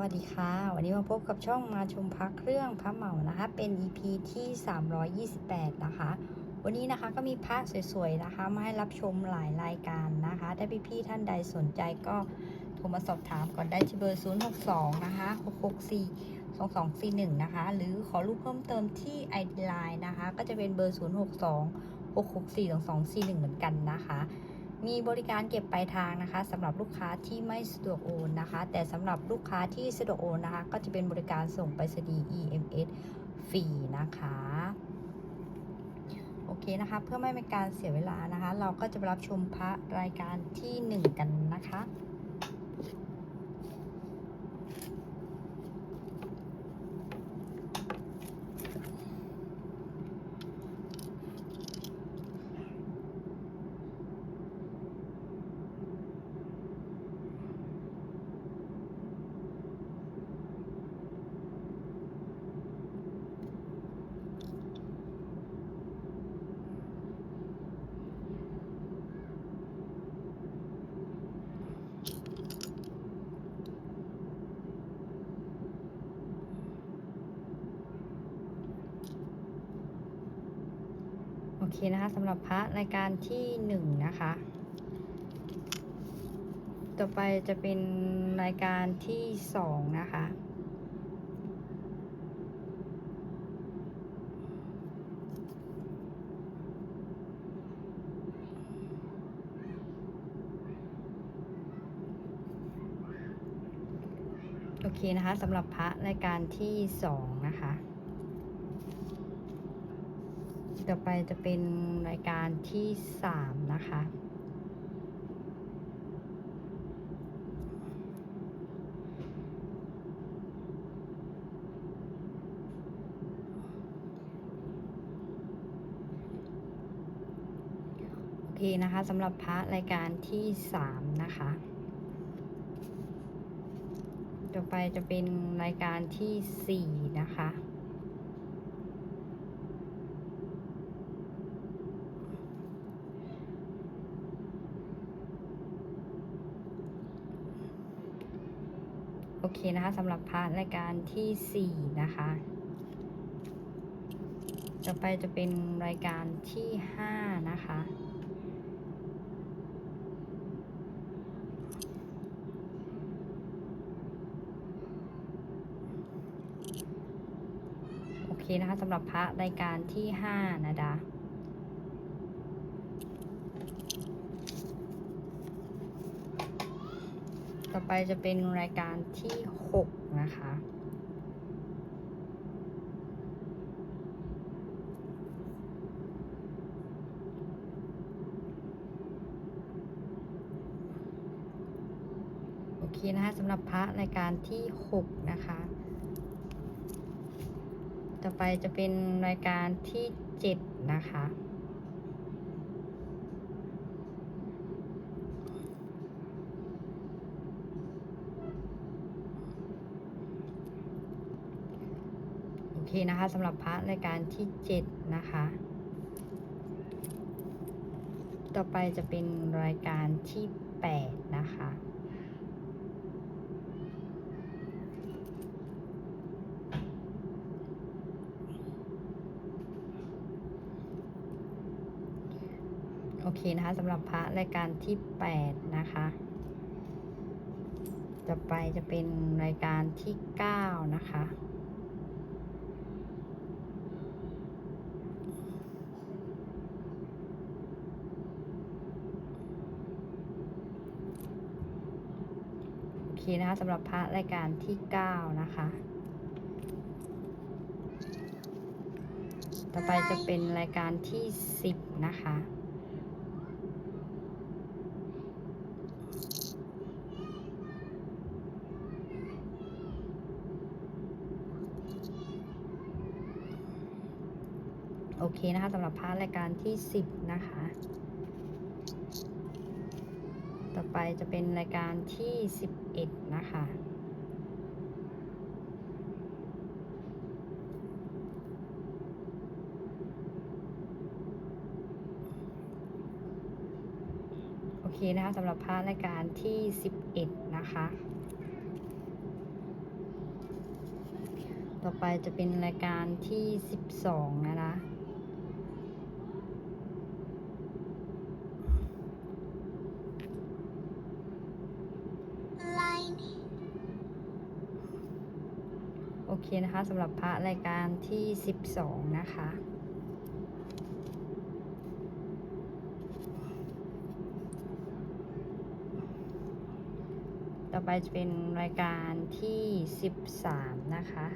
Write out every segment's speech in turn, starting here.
วัสดีค่ะ วันนี้มาพบกับช่องมาชมพักเครื่องพระเหมานะคะ เป็น EP ที่ 328 นะคะ วันนี้นะคะก็มีพระสวยๆนะคะ มาให้รับชมหลายรายการนะคะ ถ้าพี่ๆท่านใดสนใจก็โทรมาสอบถามก่อนได้ที่เบอร์ 062 นะคะ 664 2241 นะคะ หรือขอรูปเพิ่มเติมที่ ID Line นะคะ ก็จะเป็นเบอร์ 062 664 2241 เหมือนกันนะคะ มีบริการเก็บปลายทางนะคะสำหรับลูกค้าที่ไม่สะดวกโอนนะคะ แต่สำหรับลูกค้าที่สะดวกโอนนะคะ ก็จะเป็นบริการส่งไปรษณีย์ EMS ฟรีนะคะโอเคนะคะ เพื่อไม่เป็นการเสียเวลานะคะ เราก็จะรับชมพระรายการที่ 1 กันนะคะ โอเคนะคะสำหรับพระรายการที่หนึ่งนะคะ ต่อไปจะเป็นรายการที่สองนะคะโอเคนะคะสำหรับพระรายการที่สองนะคะ ต่อไปจะเป็นรายการที่สามนะคะ โอเคนะคะสำหรับพระรายการที่สามนะคะ ต่อไปจะเป็นรายการที่สี่นะคะ โอ เคนะคะสำหรับพาร์ทรายการที่ 4 นะคะ ต่อไปจะเป็นรายการที่ 5 นะคะ โอเคนะคะสำหรับพระรายการที่ 5 นะดา ต่อไปจะเป็นรายการที่ 6 นะคะ โอเคนะคะสำหรับพระรายการที่ 6 นะคะ ต่อไปจะเป็นรายการที่ 7 นะคะ โอเคนะคะสำหรับพระรายการที่ 7 นะคะ ต่อไปจะเป็นรายการที่ 8 นะคะโอเคนะคะสำหรับพระรายการที่ 8 นะคะ ต่อไปจะเป็นรายการที่ 9 นะคะ โอเคนะคะสำหรับพระรายการที่ 9 นะคะ ต่อไปจะเป็นรายการที่ 10 นะคะ โอเคนะคะสำหรับพาร์ทรายการที่ 10 นะคะ ไปจะเป็นรายการที่ 11 นะคะ โอเคนะคะสำหรับพาร์ทรายการที่ 11 นะคะ ต่อไปจะเป็นรายการที่ 12 นะนะ line โอ เคนะคะสำหรับพระรายการที่ 12 นะคะ ต่อไปจะเป็นรายการที่ 13 นะคะ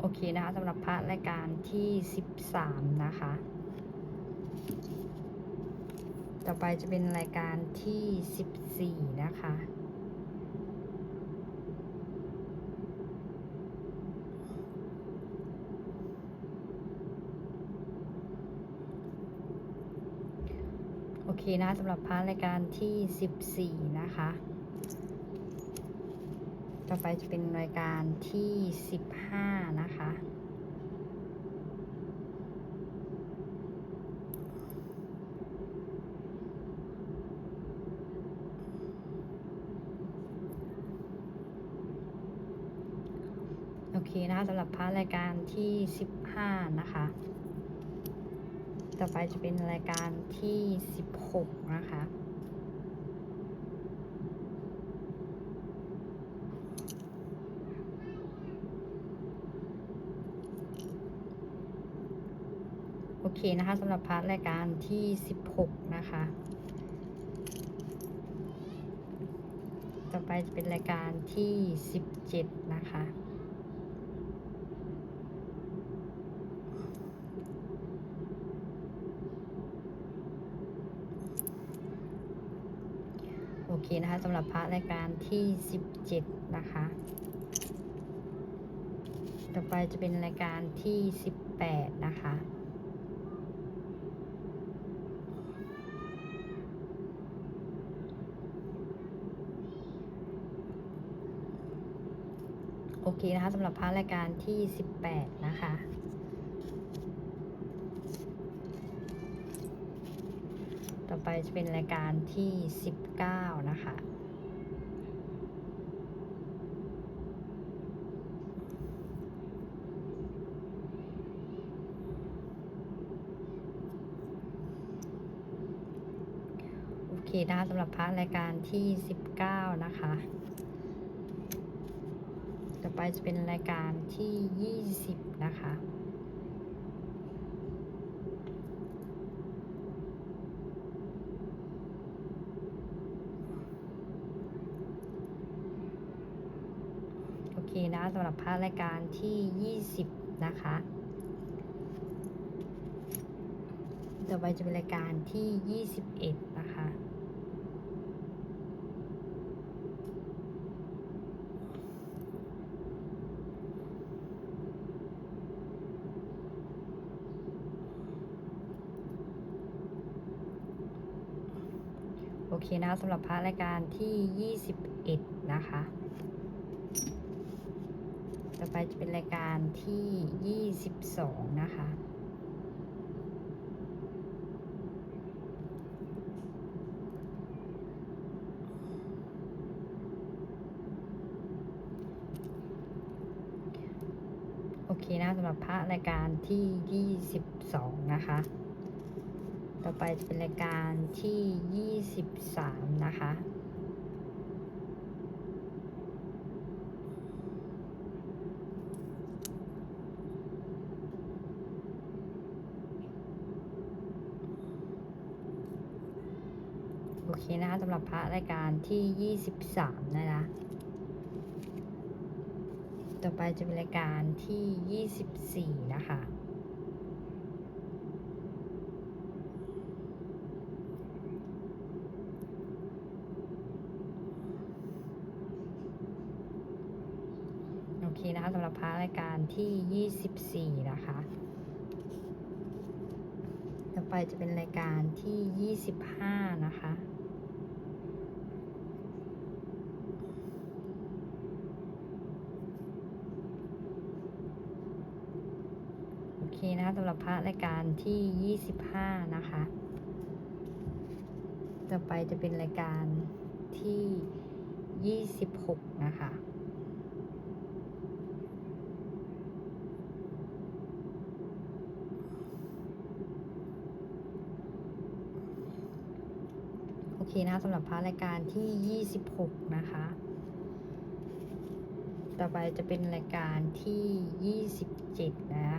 โอ เคนะคะสำหรับพระรายการที่ 13 นะคะ ต่อไปจะเป็นรายการที่ 14 นะคะโอเคนะสำหรับพาร์ทรายการที่ 14 นะคะ ต่อไปจะเป็นรายการที่ 15 นะคะ โอเคนะคะสำหรับพาร์ทรายการที่ 15 นะคะ ต่อไปจะเป็นรายการที่ 16 นะคะ โอเคนะคะสำหรับพาร์ทรายการที่ 16 นะคะ ต่อไปจะเป็นรายการที่ 17 นะคะโอเคนะคะสำหรับพระรายการที่ 17 นะคะ ต่อไปจะเป็นรายการที่ 18 นะคะ เคนะคะสำหรับพระรายการที่ 18 นะคะต่อไปจะเป็นรายการที่ 19 นะคะ โอเคนะคะสำหรับพาร์ทรายการที่ 19 นะคะ อไปจะเป็นรายการที่ 20 นะคะ โอเคนะสำหรับพาร์ทรายการที่ 20 นะคะต่อไปจะเป็นรายการที่ 21 นะคะ โอ เคนะสำหรับพาร์ทรายการที่ 21 นะคะ ต่อไปจะเป็นรายการที่ 22 นะคะโอเคนะสำหรับพระรายการที่ 22 นะคะ ไปเป็นรายการที่ 23 นะคะ โอเคนะคะสำหรับพระรายการที่ 23 นะคะ ต่อไปจะเป็นรายการที่ 24 นะคะ โอ เคนะคะสำหรับพาร์ทรายการที่ 24 นะคะ ต่อไปจะเป็นรายการที่ 25 นะคะโอเคนะคะสำหรับพระรายการที่ 25 นะคะ ต่อไปจะเป็นรายการที่ 26 นะคะ โอ เคนะคะสำหรับพาระรายการที่ 26 นะคะ ต่อไปจะเป็นรายการที่ 27 นะ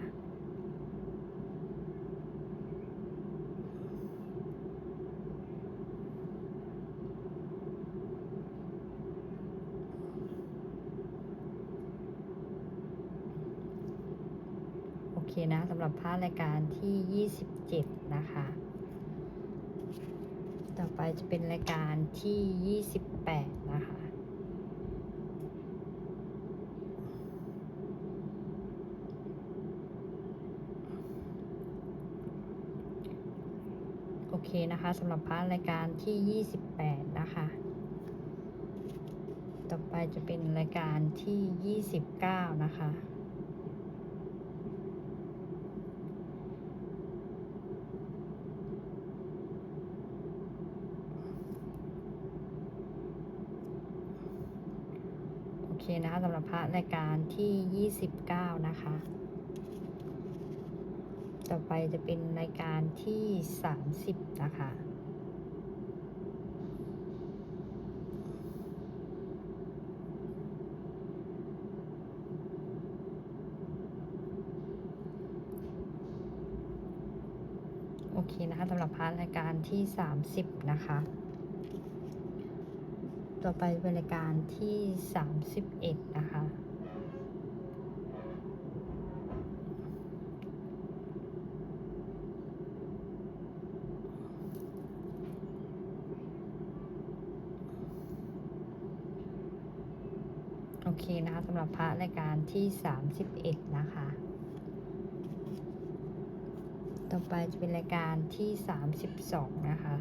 โอเคนะสำหรับพาร์ทรายการที่ 27 นะคะ ไปจะเป็นรายการที่ 28 นะคะ โอเคนะคะสำหรับพาร์ทรายการที่ 28 นะคะ ต่อไปจะเป็นรายการที่ 29 นะคะ โอเคนะคะ สำหรับพระรายการที่ 29 นะคะ ต่อไปจะเป็นรายการที่ 30 นะคะ โอเคนะคะสำหรับพาร์ทรายการที่ 30 นะคะ ต่อไปเป็นรายการที่ 31 นะคะ โอเคนะคะสำหรับพระรายการที่ 31 นะคะ ต่อไปจะเป็นรายการที่ 32 นะคะ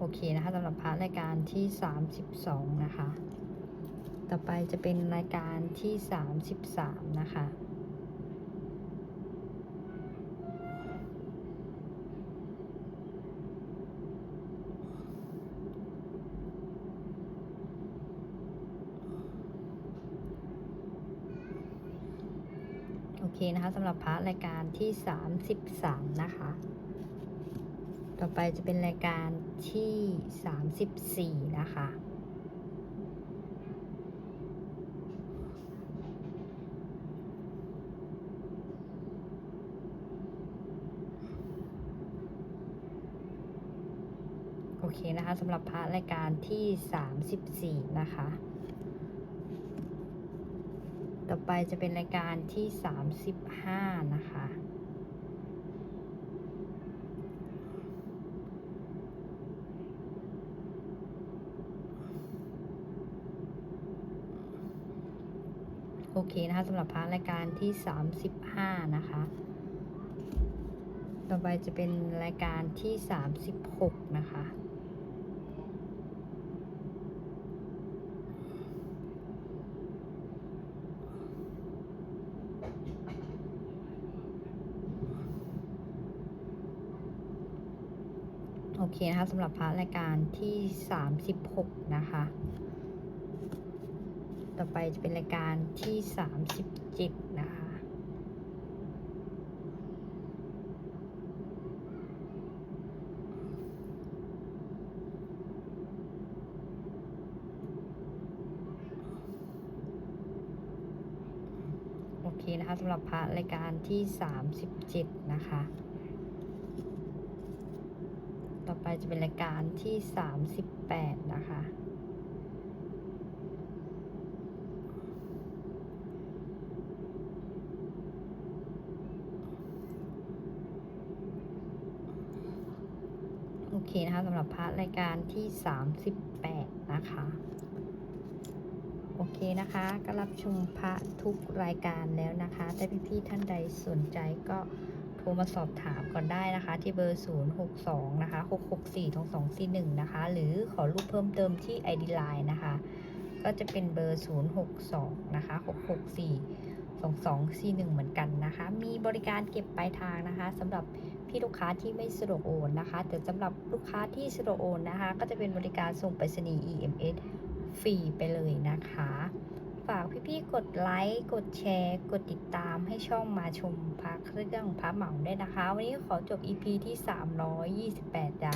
โอ เคนะคะสำหรับพาร์ทรายการที่ 32 นะคะ ต่อไปจะเป็นรายการที่ 33 นะคะโอเคนะคะสำหรับพาร์ทรายการที่ 33 นะคะ ต่อไปจะเป็นรายการที่ 34 นะคะ โอเคนะคะสำหรับพาร์ทรายการที่ 34 นะคะ ต่อไปจะเป็นรายการที่ 35 นะคะ โอเคนะคะสำหรับพาร์ทรายการที่ 35 นะคะ ต่อไปจะเป็นรายการที่ 36 นะคะโอเคนะคะสำหรับพาร์ทรายการที่ 36 นะคะ ต่อไปจะเป็นรายการที่ 37 นะคะ โอเคนะคะสำหรับพระรายการที่ 37 นะคะ ต่อไปจะเป็นรายการที่ 38 นะคะ โอ เคนะคะสำหรับพาร์ทรายการที่ 38 นะคะ โอเคนะคะ ก็รับชมพระทุกรายการแล้วนะคะถ้าพี่ๆท่านใดสนใจก็โทรมาสอบถามก่อนได้นะคะ ที่เบอร์ 062 นะคะ 664 2241 นะคะ หรือขอรูปเพิ่มเติมที่ ID Line นะคะ ก็จะเป็นเบอร์ 062 นะคะ 664 2241 เหมือนกันนะคะ มีบริการเก็บปลายทางนะคะสำหรับ พี่ลูกค้าที่ไม่สะดวกโอนนะคะ แต่สำหรับลูกค้าที่สะดวกโอนนะคะ ก็จะเป็นบริการส่งไปรษณีย์ EMS ฟรีไปเลยนะคะ ฝากพี่ๆกดไลค์กดแชร์ กดติดตามให้ช่องมาชมพระเครื่องพระเหมาได้นะคะ วันนี้ขอจบ EP ที่ 328จ้า